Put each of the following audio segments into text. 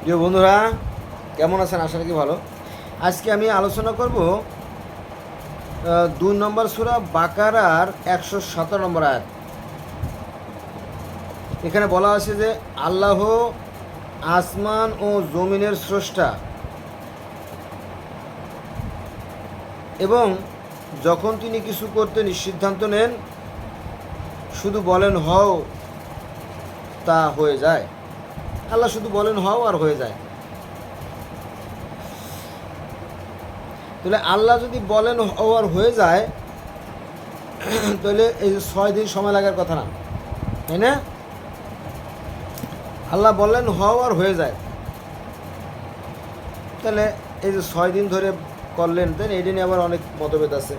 প্রিয় বন্ধুরা, কেমন আছেন? আশা রাখি ভালো। আজকে আমি আলোচনা করব দুই নম্বর সুরা বাকারার একশো সতেরো নম্বর আয়াত। এখানে বলা আছে যে, আল্লাহ আসমান ও জমিনের স্রষ্টা। এবং যখন তিনি কিছু করতে সিদ্ধান্ত নেন, শুধু বলেন, হও, তা হয়ে যায়। আল্লাহ শুধু বলেন হও আর হয়ে যায়। তাহলে আল্লাহ যদি বলেন হও আর হয়ে যায়, তাহলে এই যে ছয় দিন সময় লাগার কথা না, তাই না? আল্লাহ বললেন হও আর হয়ে যায়। তাহলে এই যে ছয় দিন ধরে করলেন, তাই এটা নিয়ে আবার অনেক মতভেদ আছে।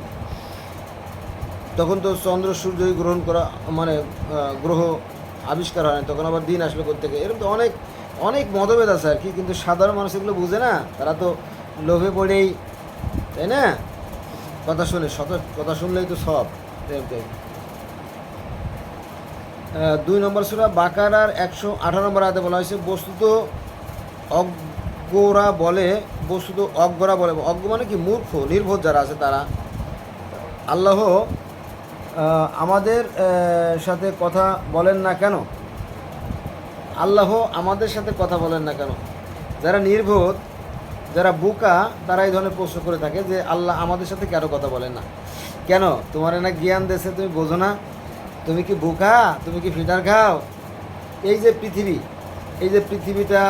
তখন তো চন্দ্র সূর্যই গ্রহণ করা মানে গ্রহ আবিষ্কার হয় না, তখন আবার দিন আসবে থেকে এরকম তো অনেক অনেক মতভেদ আছে আর কি, কিন্তু সাধারণ মানুষ এগুলো বুঝে না। তারা তো লোভে পড়েই, তাই না? কথা শুনে শত কথা শুনলেই তো সব দুই নম্বর সুরা বাকারার একশো আঠারো নম্বর আয়াতে বলা হয়েছে, বস্তুত অজ্ঞরা বলে, বস্তুত অজ্ঞরা বলে, অজ্ঞ মানে কি মূর্খ নির্বোধ যারা আছে তারা। আল্লাহ আমাদের সাথে কথা বলেন না কেন? আল্লাহ আমাদের সাথে কথা বলেন না কেন? যারা নির্বোধ, যারা বোকা, তারা এই ধরনের প্রশ্ন করে থাকে যে আল্লাহ আমাদের সাথে কেন কথা বলেন না? কেন? তোমার না জ্ঞান দেশে তুমি বোঝো না? তুমি কি বোকা? তুমি কি ফিটার খাও? এই যে পৃথিবী, এই যে পৃথিবীটা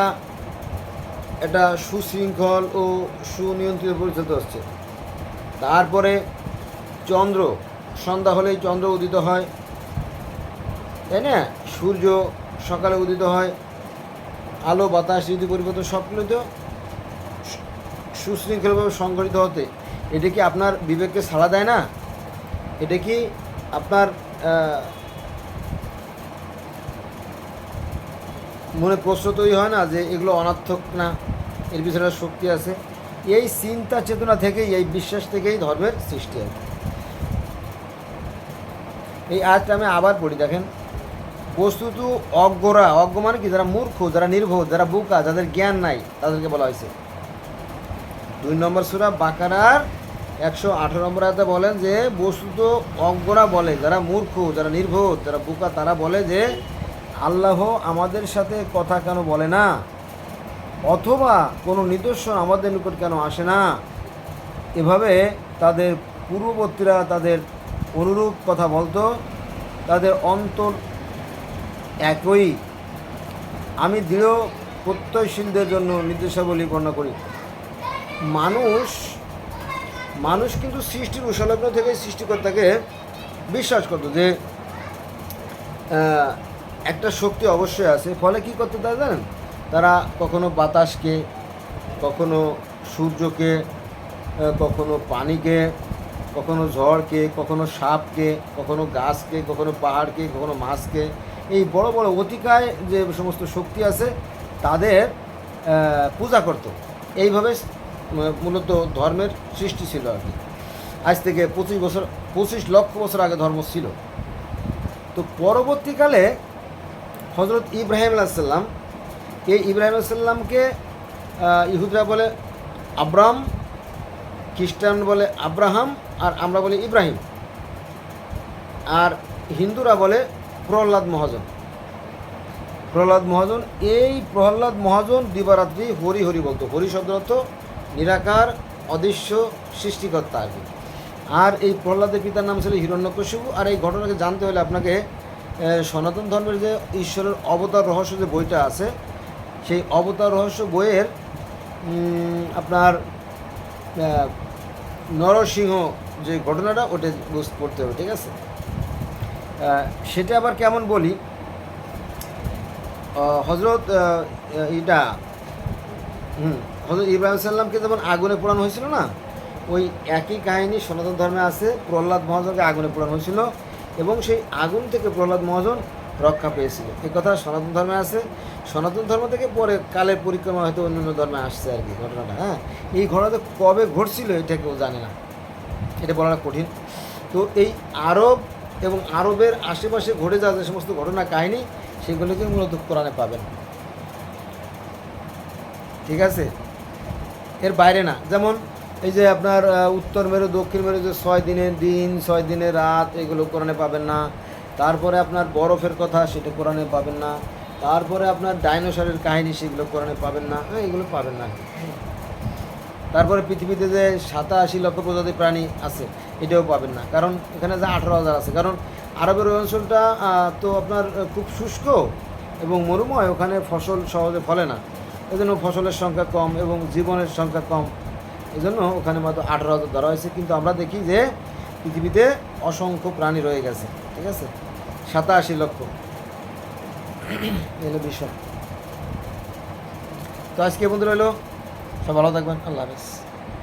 এটা সুশৃঙ্খল ও সুনিয়ন্ত্রিত পরিচালিত হচ্ছে তারপরে চন্দ্র সন্ধ্যা হলেই চন্দ্র উদিত হয়, তাই না? সূর্য সকালে উদিত হয়, আলো, বাতাস ঋতু পরিবর্তন সবগুলো তো সুশৃঙ্খলভাবে সংগঠিত হতে। এটা কি আপনার বিবেককে সাড়া দেয় না? এটা কি আপনার মনে প্রশ্ন তৈরি হয় না যে এগুলো অনার্থক না? এর পিছনে শক্তি আছে। এই চিন্তা চেতনা থেকেই, এই বিশ্বাস থেকেই ধর্মের সৃষ্টি হয়। এই আয়াতটা আমি আবার পড়ি, দেখেন। বস্তুত অজ্ঞরা, অজ্ঞ মানে কি? যারা মূর্খ, যারা নির্বোধ যারা বোকা, যাদের জ্ঞান নাই, তাদেরকে বলা হয়েছে। দুই নম্বর সুরা বাকারার একশো আঠারো নম্বর আয়াতে বলেন যে, বস্তুত অজ্ঞরা বলে, যারা মূর্খ, যারা নির্বোধ যারা বোকা, তারা বলে যে, আল্লাহ আমাদের সাথে কথা কেন বলে না? অথবা কোনো নিদর্শন আমাদের নিকট কেন আসে না? এভাবে তাদের পূর্ববর্তীরা তাদের অনুরূপ কথা বলতো, তাদের অন্তর একই। আমি দৃঢ় প্রত্যয়শীলদের জন্য নির্দেশাবলী বর্ণনা করি। মানুষ মানুষ কিন্তু সৃষ্টির উষালগ্ন থেকে সৃষ্টিকর্তাকে বিশ্বাস করতো যে একটা শক্তি অবশ্যই আছে। ফলে কি করতে তারা জানেন? তারা কখনো বাতাসকে, কখনো সূর্যকে কখনো পানিকে কখনো ঝড়কে, কখনো সাপকে, কখনো গাছকে, কখনো পাহাড়কে, কখনো মাছকে, এই বড় বড় অতিকায় যে সমস্ত শক্তি আছে, তাদের পূজা করত। এইভাবে মূলত ধর্মের সৃষ্টি ছিল আর কি। আজ থেকে পঁচিশ বছর, পঁচিশ লক্ষ বছর আগে ধর্ম ছিল। তো পরবর্তীকালে হজরত ইব্রাহিম আলাইসাল্লাম এই ইব্রাহিম আলাইসাল্লামকে ইহুদরা বলে আব্রাম খ্রিস্টান বলে আব্রাহাম আর আমরা বলি ইব্রাহিম। আর হিন্দুরা বলে প্রহ্লাদ মহাজন। প্রহ্লাদ মহাজন, এই প্রহ্লাদ মহাজন দিবারাত্রি হরি হরি বলতো। হরি শব্দ অর্থ নিরাকার, অদৃশ্য, সৃষ্টিকর্তা আর কি। আর এই প্রহ্লাদের পিতার নাম ছিল হিরণ্যকশিপু। আর এই ঘটনাকে জানতে হলে আপনাকে সনাতন ধর্মের যে ঈশ্বরের অবতার রহস্য যে বইটা আছে, সেই অবতার রহস্য বইয়ের আপনার নরসিংহ যে ঘটনাটা, ওটা বুঝ, পড়তে হবে, ঠিক আছে? সেটা আবার কেমন বলি? হজরত ইটা, হুম হজরত ইব্রাহিম সাল্লামকে যেমন আগুনে পোড়ানো হয়েছিল না, ওই একই কাহিনী সনাতন ধর্মে আছে, প্রহ্লাদ মহাজনকে আগুনে পোড়ানো হয়েছিল এবং সেই আগুন থেকে প্রহ্লাদ মহাজন রক্ষা পেয়েছিল। এই কথা সনাতন ধর্মে আছে। সনাতন ধর্ম থেকে পরে কালের পরিক্রমা হয়তো অন্যান্য ধর্মে আসছে আর কি ঘটনাটা হ্যাঁ? এই ঘটনাটা কবে ঘটছিল এটা কেউ জানে না। এটা বলাটা কঠিন। তো এই আরব এবং আরবের আশেপাশে ঘটে যাওয়া যে সমস্ত ঘটনা কাহিনী সেগুলোকে মূলত কোরআনে পাবেন। ঠিক আছে? এর বাইরে না, যেমন এই যে আপনার উত্তর মেরু, দক্ষিণ মেরু যে ছয় দিনের দিন, ছয় দিনের রাত, এগুলো কোরআনে পাবেন না। তারপরে আপনার বরফের কথা, সেটা কোরআনে পাবেন না। তারপরে আপনার ডাইনোসরের কাহিনী সেগুলো কোরআনে পাবেন না। হ্যাঁ এগুলো পাবেন না। তারপরে পৃথিবীতে যে সাতাশি লক্ষ প্রজাতির প্রাণী আছে, এটাও পাবেন না। কারণ এখানে যে আঠারো হাজার আছে। কারণ আরবের অঞ্চলটা তো আপনার খুব শুষ্ক এবং মরুময়। ওখানে ফসল সহজে ফলে না। এজন্য ফসলের সংখ্যা কম এবং জীবনের সংখ্যা কম। এজন্য ওখানে মাত্র আঠারো হাজার ধরা হয়েছে। কিন্তু আমরা দেখি যে পৃথিবীতে অসংখ্য প্রাণী রয়ে গেছে। ঠিক আছে? সাতাশি লক্ষ। এই হলো বিষয়। তো আজকে বন্ধু রইল সব ভালো থাকবেন আল্লাহ হাফেজ।